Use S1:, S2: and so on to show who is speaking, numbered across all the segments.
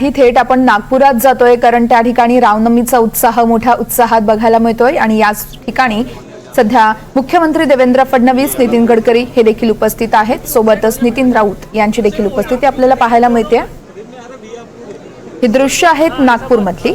S1: ही थेट आपण नागपुरात जातोय कारण त्या ठिकाणी रामनवमीचा उत्साह मोठ्या उत्साहात बघायला मिळतोय. आणि याच ठिकाणी सध्या मुख्यमंत्री देवेंद्र फडणवीस नितीन गडकरी हे देखील उपस्थित आहेत. सोबतच नितीन राऊत यांची देखील उपस्थिती आपल्याला पाहायला मिळते ही दृश्य आहेत नागपूरमधली.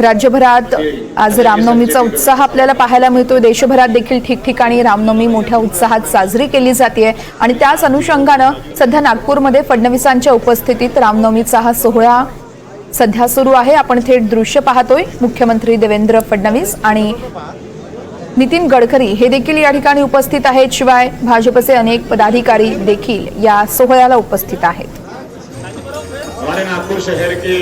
S1: राज्यभरात आज रामनवमीचा उत्साह आपल्याला पाहायला मिळतोय. देशभरात देखील ठिकठिकाणी रामनवमी मोठ्या उत्साहात साजरी केली जाते आणि त्याच अनुषंगानं सध्या नागपूरमध्ये फडणवीसांच्या उपस्थितीत रामनवमीचा हा सोहळा सध्या सुरू आहे. आपण थेट दृश्य पाहतोय. मुख्यमंत्री देवेंद्र फडणवीस आणि नितीन गडकरी हे देखील या ठिकाणी उपस्थित आहेत. शिवाय भाजपचे अनेक पदाधिकारी देखील या सोहळ्याला उपस्थित आहेत.
S2: हमारे नागपुर शहर के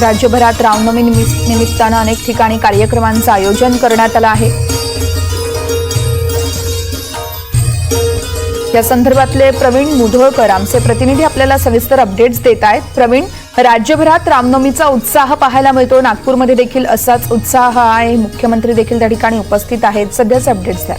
S1: राज्यभरात रामनवमी निमित्त- निमित्तानं अनेक ठिकाणी कार्यक्रमांचं आयोजन करण्यात आलं आहे. या संदर्भातले प्रवीण मुधोळकर आमचे प्रतिनिधी आपल्याला सविस्तर अपडेट्स देत आहेत. प्रवीण राज्यभरात रामनवमीचा उत्साह पाहायला मिळतो. नागपूरमध्ये देखील असाच उत्साह आहे. मुख्यमंत्री देखील त्या ठिकाणी उपस्थित आहेत. सध्याचे अपडेट्स द्या.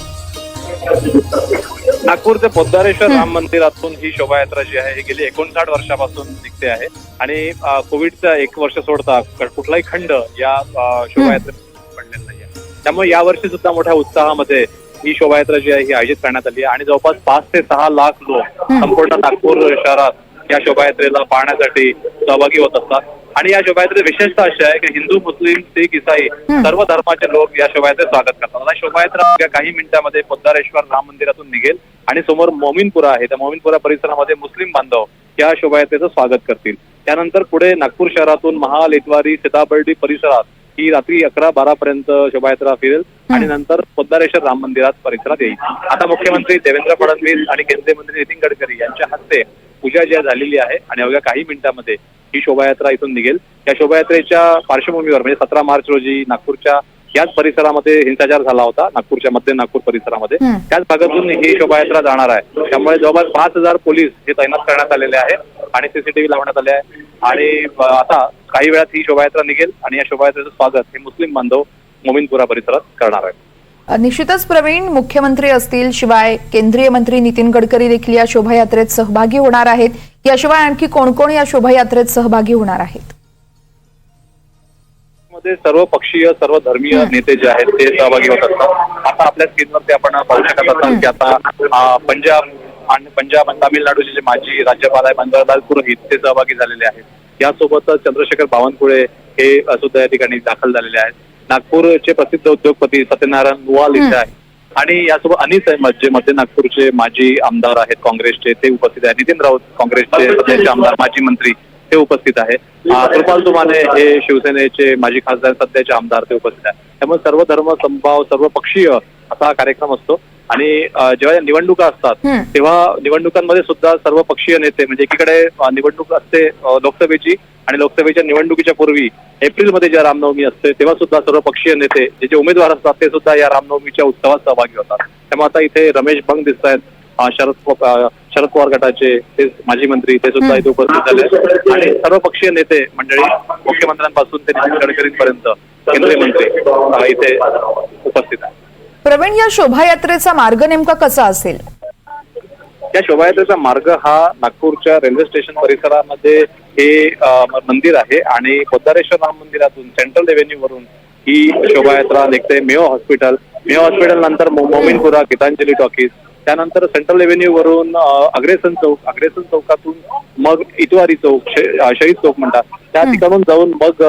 S3: नागपूरचे पोद्दारेश्वर राम मंदिरातून ही शोभायात्रा जी आहे ही गेली एकोणसाठ वर्षापासून निघते आहे. आणि कोविडचा एक वर्ष सोडता कुठलाही खंड या अ, शोभायात्रेत पडलेला नाही त्यामुळे यावर्षी सुद्धा मोठ्या उत्साहामध्ये ही शोभायात्रा जी आहे ही आयोजित करण्यात आली आहे. आणि जवळपास पाच ते सहा लाख लोक संपूर्ण नागपूर शहरात या शोभायात्रेला पाहण्यासाठी सहभागी होत असतात. आणि या शोभायात्रेत विशेषतः अशी आहे की हिंदू मुस्लिम सिख इसाई सर्व धर्माचे लोक या शोभायात्रेत स्वागत करतात. आता शोभायात्रा काही मिनिटांमध्ये पोद्दारेश्वर राम मंदिरातून निघेल आणि समोर मोमीनपुरा आहे. त्या मोमीनपुरा परिसरामध्ये मुस्लिम बांधव या शोभायात्रेचं स्वागत करतील. त्यानंतर पुढे नागपूर शहरातून महाल इतवारी सीताबर्डी परिसरात ही रात्री अकरा बारा पर्यंत शोभायात्रा फिरेल. आणि नंतर पोद्दारेश्वर राम मंदिरात परिसरात येईल. आता मुख्यमंत्री देवेंद्र फडणवीस आणि केंद्रीय मंत्री नितीन गडकरी यांच्या हस्ते पूजा जी आहे झालेली आहे आणि अवघ्या काही मिनिटांमध्ये ही शोभायात्रा इथून निघेल. या शोभायात्रेच्या पार्श्वभूमीवर म्हणजे सतरा मार्च रोजी नागपूरच्या याच परिसरामध्ये हिंसाचार झाला होता नागपूरच्या मध्य नागपूर परिसरामध्ये. त्याच भागातून ही शोभायात्रा जाणार आहे. त्यामुळे जवळपास पाच हजार पोलीस हे तैनात करण्यात आलेले आहेत आणि सीसीटीव्ही लावण्यात आले आहे. आणि आता काही वेळात ही शोभायात्रा निघेल आणि या शोभायात्रेचं स्वागत हे मुस्लिम बांधव मोमीनपुरा परिसरात करणार आहेत.
S1: निश्चितच प्रवीण मुख्यमंत्री असतील शिवाय केंद्रीय मंत्री नितीन गडकरी देखील या शोभायात्रेत सहभागी होणार आहेत. याशिवाय आणखी कोण कोण या शोभायात्रेत सहभागी होणार आहेत?
S3: मध्ये सर्व पक्षीय सर्व धर्मीय नेते जे आहेत ते सहभागी होत असतात. आता आपल्या स्क्रीनवरती आपण पाहू शकत असाल की आता पंजाब आणि पंजाब आणि तामिळनाडूचे जे माजी राज्यपाल आहे मनोहरलाल पुरोहित ते सहभागी झालेले आहेत. यासोबतच चंद्रशेखर बावनकुळे हे सुद्धा या ठिकाणी दाखल झालेले आहेत. नागपूरचे प्रसिद्ध उद्योगपती सत्यनारायण बुवाल इथे आहे आणि यासोबत अनिस अहमद जे मध्य नागपूरचे माजी आमदार आहेत काँग्रेसचे ते उपस्थित आहेत. नितीन राऊत काँग्रेसचे सध्याचे आमदार माजी मंत्री ते उपस्थित आहे. कृपाल तुमाने हे शिवसेनेचे माजी खासदार सध्याचे आमदार ते उपस्थित आहेत. त्यामुळे सर्व धर्म समभाव सर्व पक्षीय असा हा कार्यक्रम असतो. आणि जेव्हा या निवडणुका असतात. तेव्हा निवडणुकांमध्ये सुद्धा सर्व पक्षीय नेते म्हणजे एकीकडे निवडणूक असते लोकसभेची आणि लोकसभेच्या निवडणुकीच्या पूर्वी एप्रिलमध्ये ज्या रामनवमी असते तेव्हा सुद्धा सर्व पक्षीय नेते जे जे उमेदवार असतात ते सुद्धा या रामनवमीच्या उत्सवात सहभागी होतात त्यामुळे आता इथे रमेश बंग दिसत आहेत शरद शरद पवार गटाचे ते माजी मंत्री ते सुद्धा इथे उपस्थित झाले. आणि सर्व पक्षीय नेते मंडळी मुख्यमंत्र्यांपासून ते नितीन गडकरींपर्यंत केंद्रीय मंत्री इथे उपस्थित आहेत
S1: प्रवीण या शोभायात्रेचा मार्ग नेमका कसा असेल?
S3: या शोभायात्रेचा मार्ग हा नागपूरच्या रेल्वे स्टेशन परिसरामध्ये हे मंदिर आहे आणि पोद्दारेश्वर राम मंदिरातून सेंट्रल रेव्हेन्यू वरून ही शोभायात्रा निघते. Mayo hospital. मेयो हॉस्पिटल नंतर मोमीनपुरा गीतांजली टॉकीज. त्यानंतर सेंट्रल रेव्हेन्यू वरून अग्रेसन चौक अग्रेसन चौकातून मग इतवारी चौक शहीद चौक म्हणतात. त्या ठिकाणून जाऊन मग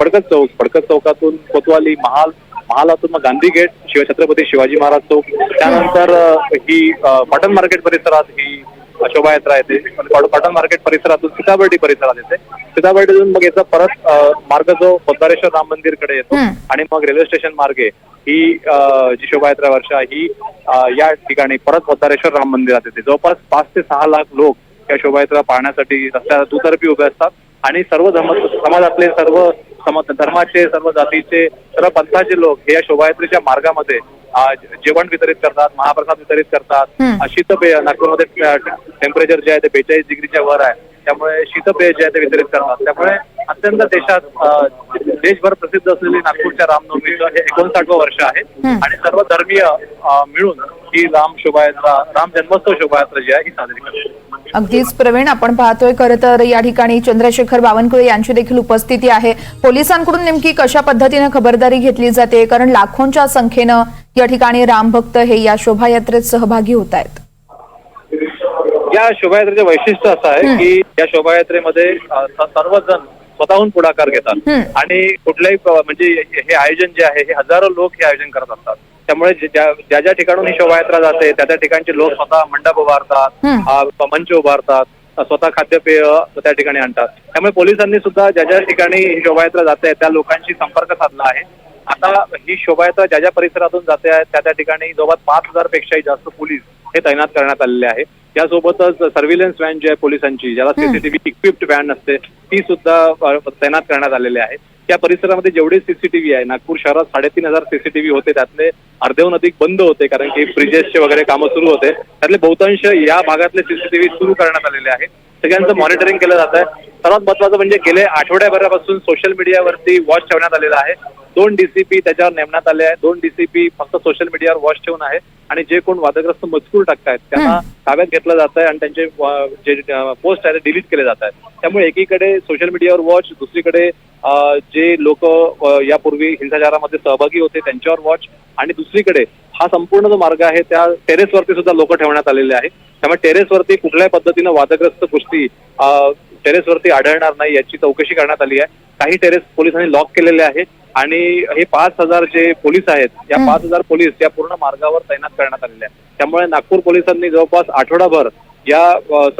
S3: फडकत चौक फडकत चौकातून कोतवाली महाल महालातून मग गांधी गेट शिव छत्रपती शिवाजी महाराज चौक. त्यानंतर ही कॉटन मार्केट परिसरात ही शोभायात्रा येते. कॉटन मार्केट परिसरातून सीताबर्डी परिसरात येते. सीताबर्डीतून मग याचा परत मार्ग जो पोद्दारेश्वर राम मंदिरकडे येतो. आणि मग रेल्वे स्टेशन मार्गे ही जी शोभायात्रा वर्ष ही या ठिकाणी परत पोद्दारेश्वर राम मंदिरात येते. जवळपास पाच ते सहा लाख लोक या शोभायात्रा पाहण्यासाठी रस्त्याला दुतर्फी उभे असतात. आणि सर्व समाजातले सर्व सम धर्माचे सर्व जातीचे सर्व पंथाचे लोक हे या शोभायात्रेच्या मार्गामध्ये जेवण वितरित करतात महाप्रसाद वितरित करतात.
S1: हम्म.
S3: अ, शीतपेय नागपूरमध्ये टेम्परेचर जे आहे ते बेचाळीस डिग्रीच्या वर आहे. त्यामुळे शीतपेय जे आहे ते वितरित करतात. त्यामुळे अत्यंत देशात देशभर प्रसिद्ध असलेली नागपूरच्या रामनवमीचं हे एकोणसाठवं वर्ष आहे. आणि सर्व धर्मीय मिळून ही राम शोभायात्रा राम जन्मोत्सव शोभायात्रा जी आहे ही साजरी करतात
S1: अगदीच प्रवीण आपण पाहतोय खरं तर या ठिकाणी चंद्रशेखर बावनकुळे यांची देखील उपस्थिती आहे. पोलिसांकडून नेमकी कशा पद्धतीने खबरदारी घेतली जाते? कारण लाखोंच्या संख्येनं या ठिकाणी रामभक्त हे या शोभायात्रेत सहभागी होत आहेत.
S3: या शोभायात्रेचं वैशिष्ट्य असं आहे की या शोभायात्रेमध्ये सर्वजण स्वतःहून पुढाकार घेतात. आणि कुठल्याही म्हणजे हे आयोजन जे आहे हे हजारो लोक हे आयोजन करत असतात. त्यामुळे ज्या ज्या ठिकाणून ही शोभायात्रा जाते त्या त्या ठिकाणचे लोक स्वतः मंडप उभारतात मंच उभारतात स्वतः खाद्यपेय त्या ठिकाणी आणतात. त्यामुळे पोलिसांनी सुद्धा ज्या ज्या ठिकाणी ही शोभायात्रा जाते त्या लोकांशी संपर्क साधला आहे. आता ही शोभायात्रा ज्या ज्या परिसरातून जाते त्या त्या ठिकाणी जवळपास पाच हजार पेक्षाही जास्त पोलीस हे तैनात करण्यात आलेले आहे त्यासोबतच सर्व्हिलन्स व्हॅन जी आहे पोलिसांची ज्याला. सीसीटीव्ही इक्विप्ड व्हॅन असते ती सुद्धा तैनात करण्यात आलेली आहे. त्या परिसरामध्ये जेवढे सीसीटीव्ही आहे नागपूर शहरात साडेतीन हजार सीसीटीव्ही होते त्यातले अर्ध्याहून अधिक बंद होते कारण की ब्रिजेसचे वगैरे कामं सुरू होते. त्यातले बहुतांश या भागातले सीसीटीव्ही सुरू करण्यात आलेले आहे सगळ्यांचं मॉनिटरिंग केलं जात आहे. सर्वात महत्वाचं म्हणजे गेले आठवड्याभरापासून सोशल मीडियावरती वॉच ठेवण्यात आलेला आहे. दोन डीसीपी त्याच्यावर नेमण्यात आले आहे. दोन डीसीपी फक्त सोशल मीडियावर वॉच ठेवून आहे. आणि जे कोण वादग्रस्त मजकूर टाकतायत त्यांना ताब्यात घेतलं जात आहे आणि त्यांचे जे पोस्ट आहे ते डिलीट केले जात आहेत त्यामुळे एकीकडे सोशल मीडियावर वॉच दुसरीकडे जे लोक यापूर्वी हिंसाचारामध्ये सहभागी होते त्यांच्यावर वॉच आणि दुसरीकडे हा संपूर्ण जो मार्ग आहे त्या टेरेसवरती सुद्धा लोक ठेवण्यात आलेले आहे त्यामुळे टेरेसवरती कुठल्याही पद्धतीनं वादग्रस्त गोष्टी टेरेसवरती आढळणार नाही याची चौकशी करण्यात आली आहे. काही टेरेस पोलिसांनी लॉक केलेले आहे आणि हे पाच हजार जे पोलीस आहेत या. पाच हजार पोलीस या पूर्ण मार्गावर तैनात करण्यात आलेले आहेत. त्यामुळे नागपूर पोलिसांनी जवळपास आठवडाभर या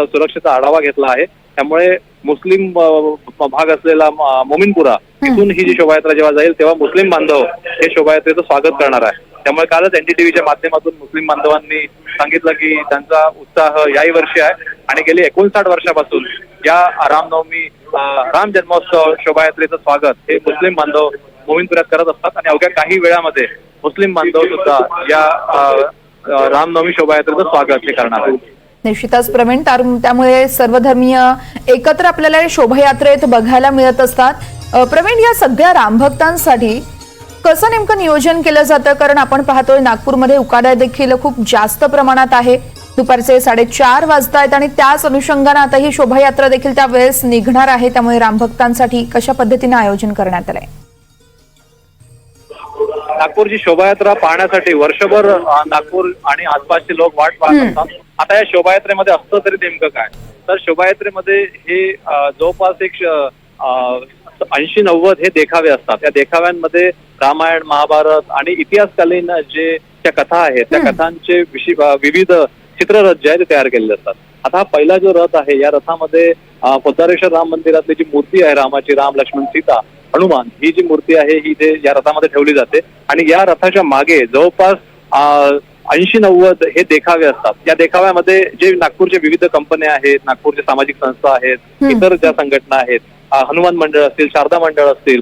S3: सुरक्षेचा आढावा घेतला आहे. त्यामुळे मुस्लिम भाग असलेला मोमिनपुरा तिथून ही जी शोभायात्रा जेव्हा जाईल तेव्हा मुस्लिम बांधव हे शोभायात्रेचं स्वागत करणार आहे. त्यामुळे कालच एनडीटीव्हीच्या माध्यमातून मुस्लिम बांधवांनी सांगितलं की त्यांचा उत्साह याही वर्षी आहे आणि गेली एकोणसाठ वर्षापासून या रामनवमी राम जन्मोत्सव शोभायात्रेचं स्वागत हे मुस्लिम बांधव मोमिनपुऱ्यात करत असतात. आणि अवघ्या काही वेळामध्ये मुस्लिम बांधव सुद्धा या रामनवमी शोभायात्रेचं स्वागत हे करणार आहेत.
S1: निश्चितच प्रवीण तर त्यामुळे सर्वधर्मीय एकत्र आपल्याला शोभायात्रेत बघायला मिळत असतात. प्रवीण या सगळ्या रामभक्तांसाठी कसं नेमकं नियोजन केलं जातं? कारण आपण पाहतोय नागपूरमध्ये उकाडा देखील खूप जास्त प्रमाणात आहे. दुपारचे साडेचार वाजतायत आणि त्याच अनुषंगानं आता ही शोभायात्रा देखील त्यावेळेस निघणार आहे. त्यामुळे रामभक्तांसाठी कशा पद्धतीनं आयोजन करण्यात आलंय?
S3: नागपूरची शोभायात्रा पाहण्यासाठी वर्षभर नागपूर आणि आसपासचे लोक वाट पाहत. असतात. आता या शोभायात्रेमध्ये असतं तरी नेमकं काय? तर शोभायात्रेमध्ये हे जवळपास एक ऐंशी नव्वद हे देखावे असतात. या देखाव्यांमध्ये रामायण महाभारत आणि इतिहासकालीन जे त्या कथा आहेत त्या. कथांचे विविध चित्ररथ जे आहे ते तयार केलेले असतात. आता हा पहिला जो रथ आहे या रथामध्ये अ, पोद्दारेश्वर राम मंदिरातली जी मूर्ती आहे रामाची राम लक्ष्मण सीता हनुमान ही जी मूर्ती आहे ही ते या रथामध्ये ठेवली जाते. आणि या रथाच्या मागे जवळपास ऐंशी नव्वद हे देखावे असतात. या देखाव्यामध्ये जे नागपूरचे विविध कंपन्या आहेत नागपूरच्या सामाजिक संस्था आहेत. इतर ज्या संघटना आहेत हनुमान मंडळ असतील शारदा मंडळ असतील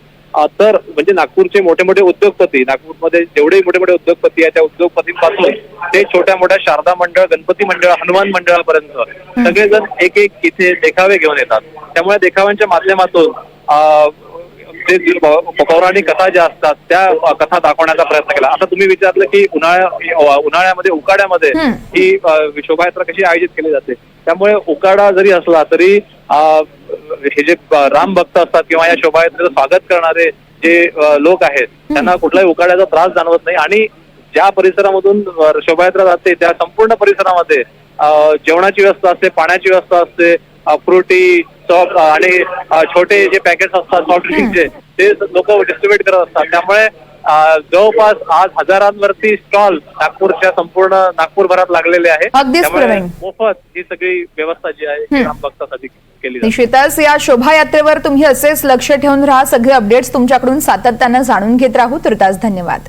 S3: तर म्हणजे नागपूरचे मोठे मोठे उद्योगपती नागपूरमध्ये जेवढे मोठे मोठे उद्योगपती आहेत त्या उद्योगपतींपासून ते छोट्या मोठ्या शारदा मंडळ गणपती मंडळ हनुमान मंडळापर्यंत सगळेजण एक एक इथे देखावे घेऊन येतात. त्यामुळे देखाव्यांच्या माध्यमातून जे पौराणिक कथा ज्या असतात त्या कथा दाखवण्याचा प्रयत्न केला. आता तुम्ही विचारलं की उन्हाळ्या उन्हाळ्यामध्ये उकाड्यामध्ये. ही. शोभायात्रा कशी आयोजित केली जाते? त्यामुळे उकाडा जरी असला तरी अ, हे जे राम भक्त असतात किंवा या शोभायात्रेचं स्वागत करणारे जे लोक आहेत त्यांना कुठल्याही उकाड्याचा त्रास जाणवत नाही. आणि ज्या परिसरामधून शोभायात्रा जाते त्या संपूर्ण परिसरामध्ये जेवणाची व्यवस्था असते पाण्याची व्यवस्था असते फ्रुटी सॉफ्ट आणि अ, छोटे जे पॅकेट्स असतात सॉफ्ट ड्रिंकचे ते लोक डिस्ट्रीब्युट करत असतात. त्यामुळे अ, जवळपास आज हजारांवरती स्टॉल नागपूरच्या संपूर्ण नागपूरभरात लागलेले आहेत त्यामुळे. मोफत ही सगळी व्यवस्था जी आहे भक्तासाठी केली
S1: निश्चितच या शोभायात्रेवर तुम्ही असेच लक्ष ठेवून राहा. सगळे अपडेट्स तुमच्याकडून सातत्यानं जाणून घेत राहू. तुर्तास धन्यवाद.